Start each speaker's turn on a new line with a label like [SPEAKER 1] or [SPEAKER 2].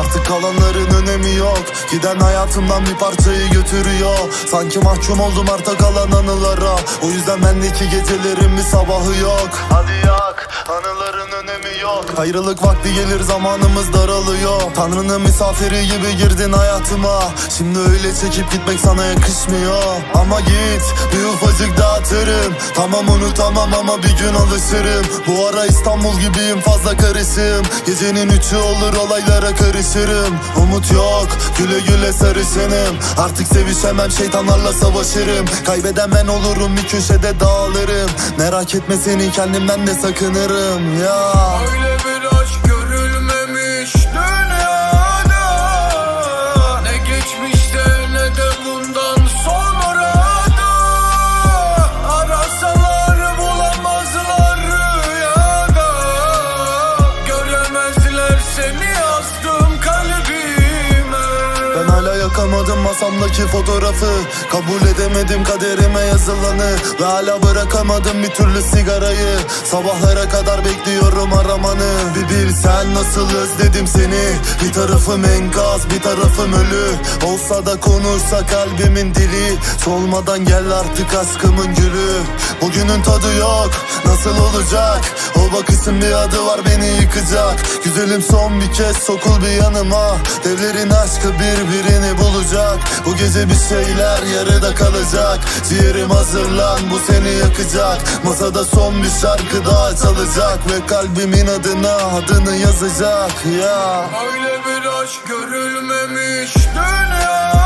[SPEAKER 1] Artık kalanların önemi yok. Giden hayatımdan bir parçayı götürüyor. Sanki mahkum oldum arta kalan anılara. O yüzden bendeki gecelerin bir sabahı yok. Hadi yak anıların önemi yok. Ayrılık vakti gelir zamanımız daralıyor. Tanrı'nın misafiri gibi girdin hayatıma. Şimdi öyle çekip gitmek sana yakışmıyor. Ama git bir ufacık dağıtırım Tamam unutamam ama bir gün alışırım. Bu ara İstanbul gibiyim fazla karışım. Gecenin üçü olur olaylara karışırım. Umut yok güle güle sarışınım. Artık sevişemem şeytanlarla savaşırım. Kaybeden ben olurum bir köşede dağılırım. Merak etme seni kendimden de sakınırım ya.
[SPEAKER 2] Öyle bir
[SPEAKER 1] hala yakamadım masamdaki fotoğrafı. Kabul edemedim kaderime yazılanı. Ve hala bırakamadım bir türlü sigarayı. Sabahlara kadar bekliyorum aramanı. Bir bilsen nasıl özledim seni. Bir tarafım enkaz bir tarafım ölü. Olsa da konuşsa kalbimin dili. Solmadan gel artık aşkımın gülü Bugünün tadı yok. Nasıl olacak? O bakışın bir adı var beni yıkacak. Güzelim son bir kez sokul bir yanıma. Devlerin aşkı birbirini bulacak. Bu gece bir şeyler yarıda kalacak. Ciğerim hazırlan bu seni yakacak. Masada son bir şarkı daha çalacak. Ve kalbimin adına adını yazacak ya.
[SPEAKER 2] Öyle bir aşk görülmemiş dünyada